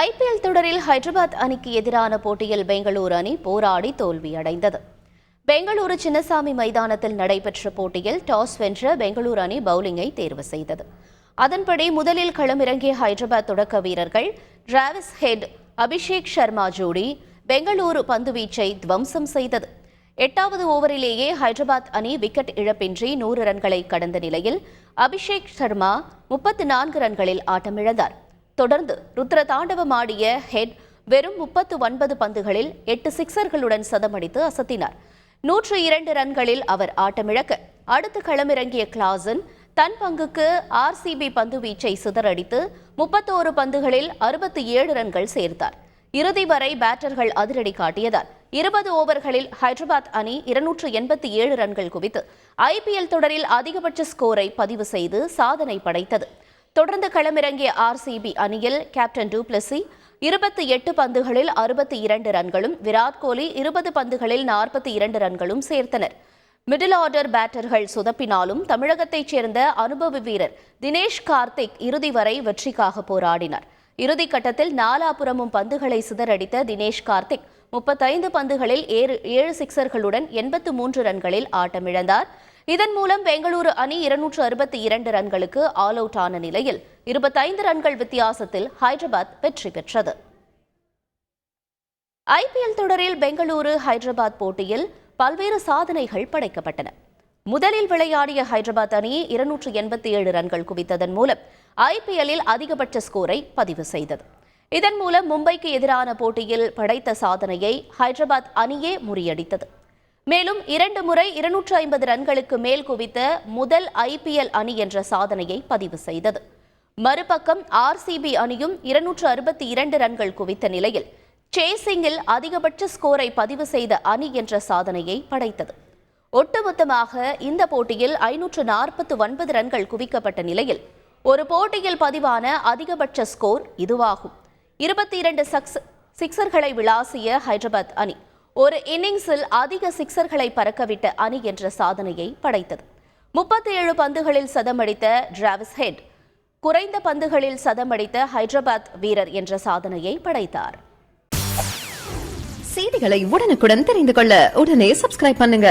IPL தொடரில் ஹைதராபாத் அணிக்கு எதிரான போட்டியில் பெங்களூரு அணி போராடி தோல்வியடைந்தது. பெங்களூரு சின்னசாமி மைதானத்தில் நடைபெற்ற போட்டியில் டாஸ் வென்ற பெங்களூரு அணி பவுலிங்கை தேர்வு செய்தது. அதன்படி முதலில் களமிறங்கிய ஹைதராபாத் தொடக்க வீரர்கள் டிராவிஸ் ஹெட் அபிஷேக் சர்மா ஜோடி பெங்களூரு பந்துவீச்சை துவம்சம் செய்தது. எட்டாவது ஓவரிலேயே ஹைதராபாத் அணி விக்கெட் இழப்பின்றி நூறு ரன்களை கடந்த நிலையில் அபிஷேக் சர்மா முப்பத்து நான்கு ரன்களில் ஆட்டமிழந்தார். தொடர்ந்து ருத்ர தாண்டவம் ஆடிய ஹெட் வெறும் முப்பத்து ஒன்பது பந்துகளில் எட்டு சிக்சர்களுடன் சதமடித்து அசத்தினார். நூற்று இரண்டு ரன்களில் அவர் ஆட்டமிழக்க. அடுத்து களமிறங்கிய கிளாசன் தன் பங்குக்கு ஆர்சிபி பந்து வீச்சை சிதறடித்து முப்பத்தோரு பந்துகளில் அறுபத்தி ஏழு ரன்கள் சேர்த்தார். இறுதி வரை பேட்டர்கள் அதிரடி காட்டியதால் இருபது ஓவர்களில் ஹைதராபாத் அணி இருநூற்று எண்பத்தி ஏழு ரன்கள் குவித்து ஐபிஎல் தொடரில் அதிகபட்ச ஸ்கோரை பதிவு செய்து சாதனை படைத்தது. தொடர்ந்து களமிறங்கிய ஆர்சிபி அணியில் கேப்டன் டூப்ளசி இருபத்தி எட்டு பந்துகளில் அறுபத்தி இரண்டு ரன்களும் விராட் கோலி இருபது பந்துகளில் நாற்பத்தி இரண்டு ரன்களும் சேர்த்தனர். மிடில் ஆர்டர் பேட்டர்கள் சுதப்பினாலும் தமிழகத்தைச் சேர்ந்த அனுபவ வீரர் தினேஷ் கார்த்திக் இறுதி வரை வெற்றிக்காக போராடினார். இறுதிக்கட்டத்தில் கட்டத்தில் நாலாபுறமும் பந்துகளை சிதறடித்த தினேஷ் கார்த்திக் முப்பத்தைந்து பந்துகளில் ஏழு ஏழு சிக்சர்களுடன் எண்பத்து மூன்று ரன்களில் ஆட்டமிழந்தார். இதன் மூலம் பெங்களூரு அணி இருநூற்று அறுபத்தி இரண்டு ரன்களுக்கு ஆல் அவுட் ஆன நிலையில் இருபத்தைந்து ரன்கள் வித்தியாசத்தில் ஹைதராபாத் வெற்றி பெற்றது. ஐபிஎல் தொடரில் பெங்களூரு ஹைதராபாத் போட்டியில் பல்வேறு சாதனைகள் படைக்கப்பட்டன. முதலில் விளையாடிய ஹைதராபாத் அணி இருநூற்று எண்பத்தி ஏழு ரன்கள் குவித்ததன் மூலம் ஐபிஎல்லில் அதிகபட்ச ஸ்கோரை பதிவு செய்தது. இதன் மூலம் மும்பைக்கு எதிரான போட்டியில் படைத்த சாதனையை ஹைதராபாத் அணியே முறியடித்தது. மேலும் இரண்டு முறை இருநூற்று ஐம்பது ரன்களுக்கு மேல் குவித்த முதல் ஐபிஎல் அணி என்ற சாதனையை பதிவு செய்தது. மறுபக்கம் ஆர்சிபி அணியும் இருநூற்று அறுபத்தி இரண்டு ரன்கள் குவித்த நிலையில் சேசிங்கில் அதிகபட்ச ஸ்கோரை பதிவு செய்த அணி என்ற சாதனையை படைத்தது. ஒட்டுமொத்தமாக இந்த போட்டியில் ஐநூற்று நாற்பத்து ஒன்பது ரன்கள் குவிக்கப்பட்ட நிலையில் ஒரு போட்டியில் பதிவான அதிகபட்ச ஸ்கோர் இதுவாகும். இருபத்தி இரண்டு சிக்சர்களை விளாசிய ஹைதராபாத் அணி ஒரு இன்னிங்ஸில் அதிக சிக்சர்களை பறக்கவிட்ட அணி என்ற சாதனையை படைத்தது. முப்பத்தி ஏழு பந்துகளில் சதமடித்த டிராவிஸ் ஹெட் குறைந்த பந்துகளில் சதமடித்த ஹைதராபாத் வீரர் என்ற சாதனையை படைத்தார். செய்திகளை உடனுக்குடன் தெரிந்து கொள்ள உடனே சப்ஸ்கிரைப் பண்ணுங்க.